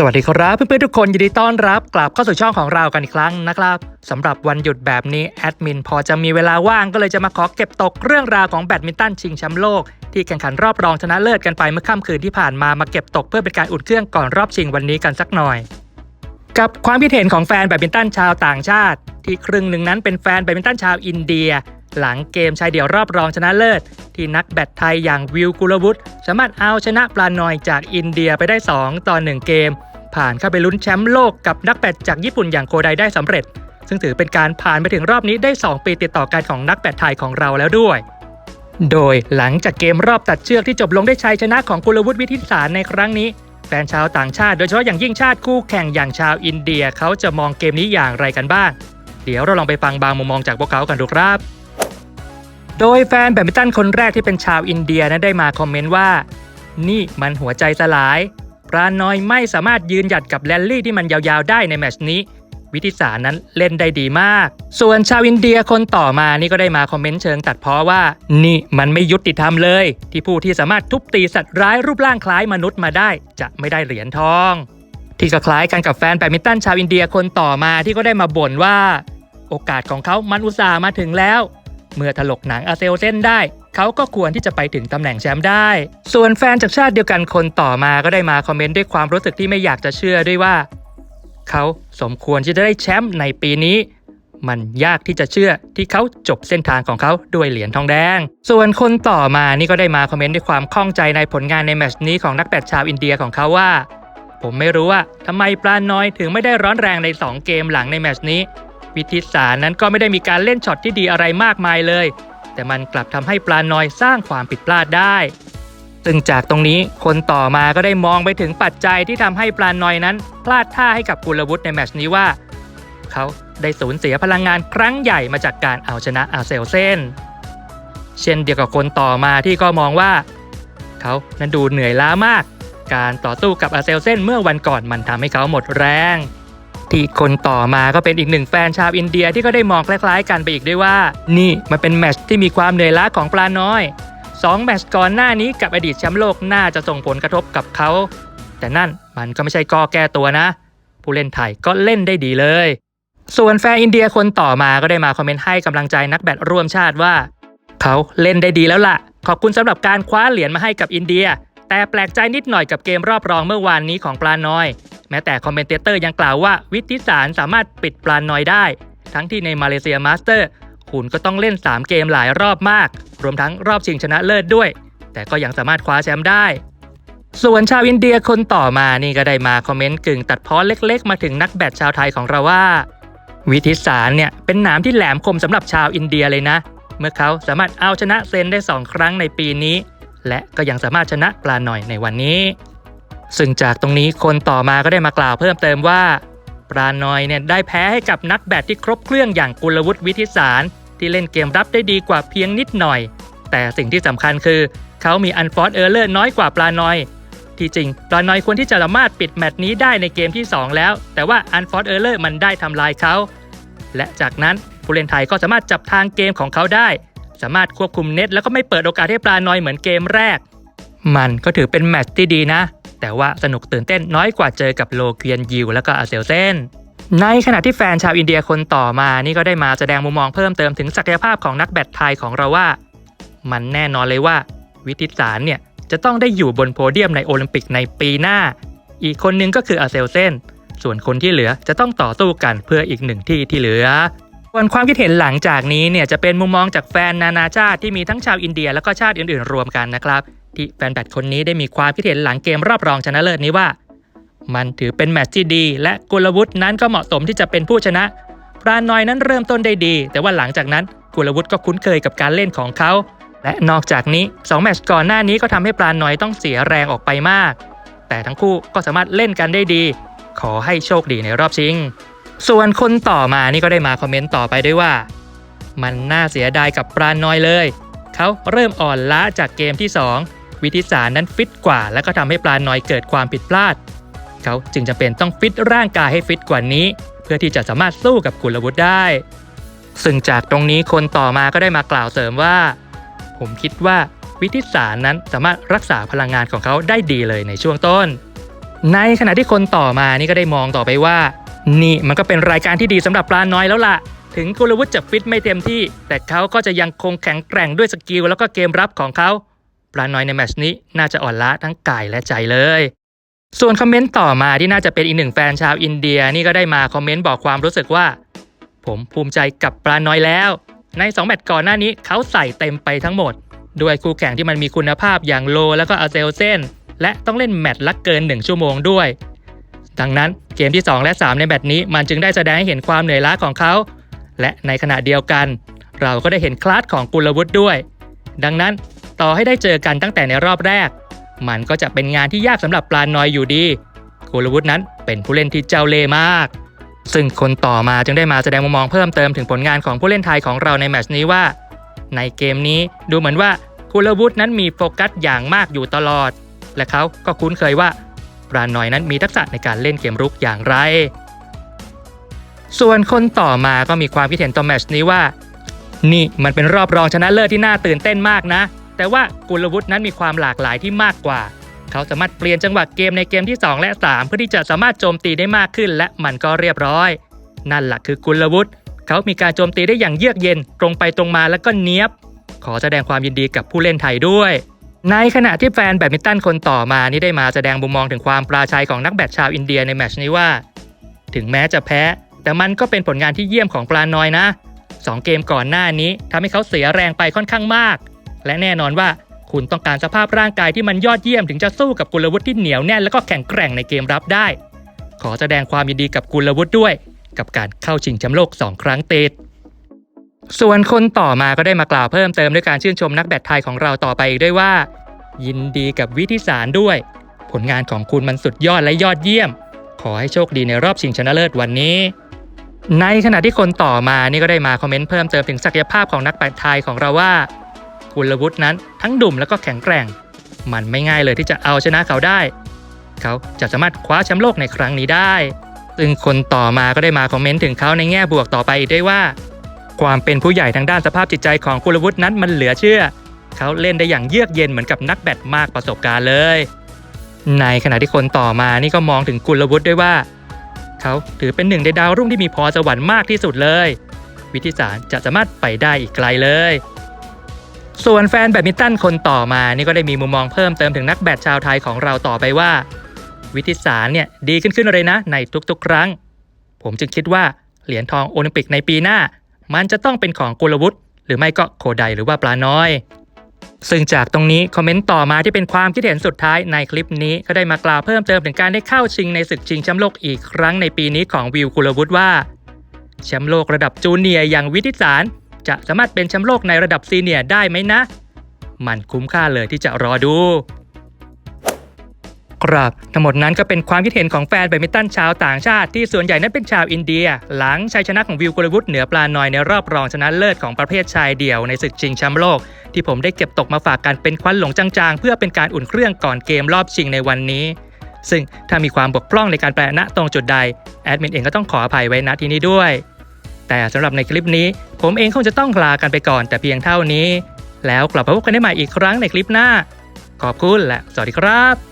สวัสดีครับเพื่อนๆทุกคนยินดีต้อนรับกลับเข้าสู่ช่องของเรากันอีกครั้งนะครับสำหรับวันหยุดแบบนี้แอดมินพอจะมีเวลาว่างก็เลยจะมาขอเก็บตกเรื่องราวของแบดมินตันชิงแชมป์โลก ที่แข่งขันรอบรองชนะเลิศกันไปเมื่อค่ำคืนที่ผ่านมามาเก็บตกเพื่อเป็นการอุ่นเครื่องก่อนรอบชิงวันนี้กันสักหน่อย กับความคิดเห็นของแฟนแบดมินตันชาวต่างชาติ ที่ครึ่งหนึ่งนั้นเป็นแฟนแบดมินตันชาวอินเดีย หลังเกมชายเดี่ยวรอบรองชนะเลิศ ที่นักแบดไทยอย่างวิวกุลวุฒิสามารถเอาชนะปลานอยจากอินเดียไปได้ 2 ต่อ 1 เกม ผ่านเข้าไปลุ้นแชมป์โลกกับนักแบดจากญี่ปุ่นอย่างโคไดได้สำเร็จ ซึ่งถือเป็นการผ่านไปถึงรอบนี้ได้ 2 ปีติดต่อกันของนักแบดไทยของเราแล้วด้วย โดยหลังจากเกมรอบตัดเชือกที่จบลงด้วยชัยชนะของกุลวุฒิวิทิสารในครั้งนี้แฟนชาวต่างชาติโดยเฉพาะอย่างยิ่งชาติคู่แข่งอย่างชาวอินเดียเขาจะมองเกมนี้อย่างไรกันบ้าง เดี๋ยวเราลองไปฟังบางมุมมองจากพวกเขากันดูครับ โดยแฟนแบดมินตันคนแรกที่เป็นชาวอินเดียนั้นได้มาคอมเมนต์ว่า นี่มันหัวใจสลาย ปราน้อยไม่สามารถยืนหยัดกับแรลลี่ที่มันยาวๆได้ในแมชนี้ วิทิสานั้นเล่นได้ดีมาก ส่วนชาวอินเดียคนต่อมานี่ก็ได้มาคอมเมนต์เชิงตัดเพาะว่า นี่มันไม่ยุติธรรมเลย ที่ผู้ที่สามารถทุบตีสัตว์ร้ายรูปร่างคล้ายมนุษย์มาได้ จะไม่ได้เหรียญทอง ที่ก็คล้ายกันกับแฟนแบดมินตันชาวอินเดียคนต่อมาที่ก็ได้มาบ่นว่า โอกาสของเขามันอุตส่าห์มาถึงแล้ว เมื่อถลกหนังอาเซลเส้นได้ เขาก็ควรที่จะไปถึงตำแหน่งแชมป์ได้ ส่วนแฟนจากชาติเดียวกันคนต่อมาก็ได้มาคอมเมนต์ด้วยความรู้สึกที่ไม่อยากจะเชื่อด้วยว่า เขาสมควรที่จะได้แชมป์ในปีนี้มันยากที่จะเชื่อที่เขาจบเส้นทางของเขาด้วยเหรียญทองแดง ส่วนคนต่อมานี่ก็ได้มาคอมเมนต์ด้วยความข้องใจในผลงานในแมตช์นี้ของนักแบดชาวอินเดียของเขาว่า ผมไม่รู้ว่าทำไมปลาน้อยถึงไม่ได้ร้อนแรงใน 2 เกมหลังในแมตช์นี้ วิทิสารนั้นก็ไม่ได้มีการเล่นช็อตที่ดีอะไรมากมายเลย แต่มันกลับทำให้ปลาน้อยสร้างความผิดพลาดได้ ซึ่งจากตรงนี้คนต่อมาก็ได้มองไปถึงปัจจัยที่ทำให้ปลาน้อยนั้น พลาดท่าให้กับกุลวุฒิในแมตช์นี้ว่า เขาได้สูญเสียพลังงานครั้งใหญ่มาจากการเอาชนะอาเซลเซนเช่นเดียวกับคนต่อมาที่ก็มองว่า เขานั้นดูเหนื่อยล้ามาก การต่อสู้กับอาเซลเซนเมื่อวันก่อนมันทำให้เขาหมดแรง ที่คนต่อมาก็เป็นอีกหนึ่งแฟนชาวอินเดียที่ก็ได้มองคล้ายๆ กันไปอีกด้วยว่า นี่มันเป็นแมชที่มีความเหนื่อยล้าของปลาน้อยสองแมชก่อนหน้านี้กับอดีตแชมป์โลกน่าจะส่งผลกระทบกับเขา แต่นั่นมันก็ไม่ใช่กอแก้ตัวนะ ผู้เล่นไทยก็เล่นได้ดีเลย ส่วนแฟนอินเดียคนต่อมาก็ได้มาคอมเมนต์ให้กำลังใจนักแบดร่วมชาติว่า เขาเล่นได้ดีแล้วล่ะ ขอบคุณสำหรับการคว้าเหรียญมาให้กับอินเดีย แต่แปลกใจนิดหน่อยกับเกมรอบรองเมื่อวานนี้ของปลาน้อย แม้แต่คอมเมนเตเตอร์ยังกล่าวว่าวิทิสารสามารถปิดปลาน้อยได้ ทั้งที่ในมาเลเซียมาสเตอร์ คุณก็ต้องเล่น 3 เกมหลายรอบมาก รวมทั้งรอบชิงชนะเลิศด้วย แต่ก็ยังสามารถคว้าแชมป์ได้ ส่วนชาวอินเดียคนต่อมานี่ก็ได้มาคอมเมนต์กึ่งตัดพ้อเล็ก ๆ มาถึงนักแบดชาวไทยของเราว่า วิทิสารเนี่ยเป็นหนามที่แหลมคมสำหรับชาวอินเดียเลยนะ เมื่อเขาสามารถเอาชนะเซนได้ 2 ครั้งในปีนี้ และก็ยังสามารถชนะปลาหน่อยในวันนี้ ซึ่งจากตรงนี้คนต่อมาก็ได้มากล่าวเพิ่มเติมว่า ปราณอยเนี่ยได้แพ้ให้กับนักแบดที่ครบเครื่องอย่างกุลวุฒิวิทิสาร ที่เล่นเกมรับได้ดีกว่าเพียงนิดหน่อย แต่สิ่งที่สำคัญคือ เขามีอันฟอร์ e เออร์เลอร์น้อยกว่าปลานอยที่จริงปลานอยควรที่จะสามารถปิดแมตช์นี้ได้ในเกมที่ 2 แล้ว แต่ว่าอันฟอร์ e เออร์เลอร์มันได้ทำลายเขา และจากนั้นผู้เล่นไทยก็สามารถจับทางเกมของเขาได้ สามารถควบคุมเน็ตแล้วก็ไม่เปิดโอกาสให้ปลานอยเหมือนเกมแรก มันก็ถือเป็นแมตช์ที่ดีนะ แต่ว่าสนุกตื่นเต้นน้อยกว่าเจอกับโลเคียนยิวแล้วก็อาเซลเซนในขณะที่แฟนชาวอินเดียคนต่อมานี่ก็ได้มาแสดงมุมมองเพิ่มเติมถึงศักยภาพของนักแบดไทยของเราว่า มันแน่นอนเลยว่า วิทิสารเนี่ยจะต้องได้อยู่บนโพเดียมในโอลิมปิกในปีหน้า อีกคนนึงก็คืออาเซลเซนส่วนคนที่เหลือจะต้องต่อสู้กันเพื่ออีกหนึ่งที่ที่เหลือส่วนความคิดเห็นหลังจากนี้เนี่ยจะเป็นมุมมองจากแฟนนานาชาติที่มีทั้งชาวอินเดียแล้วก็ชาติอื่นๆ รวมกันนะครับที่แฟนแบดคนนี้ได้มีความคิดเห็นหลังเกมรอบรองชนะเลิศนี้ว่า มันถือเป็นแมตช์ที่ดี และกุลวุฒินั้นก็เหมาะสมที่จะเป็นผู้ชนะปราณน้อยนั้นเริ่มต้นได้ดี แต่ว่าหลังจากนั้นกุลวุฒิก็คุ้นเคยกับการเล่นของเขาและนอกจากนี้ 2 แมตช์ก่อนหน้านี้ก็ทำให้ปราณน้อยต้องเสียแรงออกไปมาก แต่ทั้งคู่ก็สามารถเล่นกันได้ดี ขอให้โชคดีในรอบชิง ส่วนคนต่อมานี่ก็ได้มาคอมเมนต์ต่อไปด้วยว่า มันน่าเสียดายกับปราณน้อยเลย เขาเริ่มอ่อนล้าจากเกมที่ 2 วิทิสารนั้นฟิตกว่า และก็ทำให้ปราณน้อยเกิดความผิดพลาด เขาจึงจำเป็นต้องฟิตร่างกายให้ฟิตกว่านี้ เพื่อที่จะสามารถสู้กับกุลวุฒิได้ ซึ่งจากตรงนี้คนต่อมาก็ได้มากล่าวเสริมว่า ผมคิดว่าวิทิสารนั้นสามารถรักษาพลังงานของเขาได้ดีเลยในช่วงต้น ในขณะที่คนต่อมานี่ก็ได้มองต่อไปว่า นี่มันก็เป็นรายการที่ดีสำหรับปลาน้อยแล้วล่ะ ถึงกุลวุฒิจะฟิตไม่เต็มที่ แต่เขาก็จะยังคงแข็งแกร่งด้วยสกิลแล้วก็เกมรับของเขา ปลาน้อยในแมชนี้น่าจะอ่อนล้าทั้งกายและใจเลย ส่วนคอมเมนต์ต่อมาที่น่าจะเป็นอีกหนึ่งแฟนชาวอินเดียนี่ก็ได้มาคอมเมนต์บอกความรู้สึกว่า ผมภูมิใจกับปลาน้อยแล้ว ใน 2 แมตช์ก่อนหน้านี้เขาใส่เต็มไปทั้งหมด ด้วยคู่แข่งที่มันมีคุณภาพอย่างโลแล้วก็อาเซลเซนและต้องเล่นแมตช์ละเกิน 1 ชั่วโมงด้วย ดังนั้นเกมที่ 2 และ 3 ในแมตช์นี้มันจึงได้แสดงให้เห็นความเหนื่อยล้าของเขา และในขณะเดียวกัน เราก็ได้เห็นคลาสของกุลวุฒิด้วย ดังนั้น ต่อให้ได้เจอกันตั้งแต่ในรอบแรก มันก็จะเป็นงานที่ยากสำหรับปลาน้อยอยู่ดีกุลวุฒินั้นเป็นผู้เล่นที่เจ้าเล่มาก ซึ่งคนต่อมาจึงได้มาแสดงมุมมองเพิ่มเติมถึงผลงานของผู้เล่นไทยของเราในแมตช์นี้ว่า ในเกมนี้ดูเหมือนว่ากุลวุฒินั้นมีโฟกัสอย่างมากอยู่ตลอด และเขาก็คุ้นเคยว่าปราณน้อยนั้นมีทักษะในการเล่นเกมรุกอย่างไร ส่วนคนต่อมาก็มีความคิดเห็นต่อแมชนี้ว่า นี่มันเป็นรอบรองชนะเลิศที่น่าตื่นเต้นมากนะ แต่ว่ากุลวุฒินั้นมีความหลากหลายที่มากกว่า เขาสามารถเปลี่ยนจังหวะเกมในเกมที่ 2 และ 3 เพื่อที่จะสามารถโจมตีได้มากขึ้น และมันก็เรียบร้อย นั่นแหละคือกุลวุฒิเขามีการโจมตีได้อย่างเยือกเย็น ตรงไปตรงมาแล้วก็เนี้ยบ ขอแสดงความยินดีกับผู้เล่นไทยด้วย ในขณะที่แฟนแบดมินตันคนต่อมานี่ได้มาแสดงมุมมองถึงความปราชัยของนักแบดชาวอินเดียในแมชนี้ว่า ถึงแม้จะแพ้ แต่มันก็เป็นผลงานที่เยี่ยมของปลาน้อยนะสองเกมก่อนหน้านี้ทำให้เขาเสียแรงไปค่อนข้างมาก และแน่นอนว่าคุณต้องการสภาพร่างกายที่มันยอดเยี่ยมถึงจะสู้กับกุลวุฒิที่เหนียวแน่นและก็แข็งแกร่งในเกมรับได้ ขอแสดงความยินดีกับกุลวุฒิด้วย กับการเข้าชิงแชมป์โลก 2 ครั้งติดส่วนคนต่อมาก็ได้มากล่าวเพิ่มเติมด้วยการชื่นชมนักแบดไทยของเราต่อไปอีกด้วยว่า ยินดีกับวิธิสารด้วย ผลงานของคุณมันสุดยอดและยอดเยี่ยม ขอให้โชคดีในรอบชิงชนะเลิศวันนี้ ในขณะที่คนต่อมานี่ก็ได้มาคอมเมนต์เพิ่มเติมถึงศักยภาพของนักแบดไทยของเราว่า กุลวุฒินั้นทั้งดุ่มแล้วก็แข็งแกร่ง มันไม่ง่ายเลยที่จะเอาชนะเขาได้ เขาจะสามารถคว้าแชมป์โลกในครั้งนี้ได้ ซึ่งคนต่อมาก็ได้มาคอมเมนต์ถึงเขาในแง่บวกต่อไปอีกด้วยว่า ความเป็นผู้ใหญ่ทางด้านสภาพจิตใจของกุลวุฒินั้นมันเหลือเชื่อ เขาเล่นได้อย่างเยือกเย็นเหมือนกับนักแบดมากประสบการณ์เลย ในขณะที่คนต่อมานี่ก็มองถึงกุลวุฒิด้วยว่า เขาถือเป็นหนึ่งในดาวรุ่งที่มีพรสวรรค์มากที่สุดเลย วิธิสารจะสามารถไปได้อีกไกลเลย ส่วนแฟนแบดมินตันคนต่อมานี่ก็ได้มีมุมมองเพิ่มเติมถึงนักแบดชาวไทยของเราต่อไปว่า วิธิสารเนี่ยดีขึ้นขึ้นเลยนะ ในทุกๆ ครั้ง ผมจึงคิดว่าเหรียญทองโอลิมปิกในปีหน้า มันจะต้องเป็นของกุลวุฒิหรือไม่ก็โคไดหรือว่าปลาน้อย ซึ่งจากตรงนี้คอมเมนต์ต่อมาที่เป็นความคิดเห็นสุดท้ายในคลิปนี้ก็ได้มากล่าวเพิ่มเติมถึงการได้เข้าชิงในศึกชิงแชมป์โลกอีกครั้งในปีนี้ของวิวกุลวุฒิว่าแชมป์โลกระดับจูเนียร์อย่างวิทิสาร จะสามารถเป็นแชมป์โลกในระดับซีเนียร์ได้ไหมนะ มันคุ้มค่าเลยที่จะรอดูครับทั้งหมดนั้นก็เป็นความคิดเห็นของแฟนแบดมินตันชาวต่างชาติที่ส่วนใหญ่นั้นเป็นชาวอินเดีย หลังชัยชนะของวิวกุลวุฒิเหนือปลาหน้อยในรอบรองชนะเลิศของประเภทชายเดี่ยวในศึกชิงแชมป์โลก ที่ผมได้เก็บตกมาฝากกันเป็นควันหลงจางๆ เพื่อเป็นการอุ่นเครื่องก่อนเกมรอบชิงในวันนี้ ซึ่งถ้ามีความบกพร่องในการแปลณตรงจุดใดแอดมินเองก็ต้องขออภัยไว้ณที่นี้ด้วย แต่สำหรับในคลิปนี้ ผมเองคงจะต้องลากันไปก่อนแต่เพียงเท่านี้ แล้วกลับมาพบกันได้ใหม่อีกครั้งในคลิปหน้า ขอบคุณและสวัสดีครับ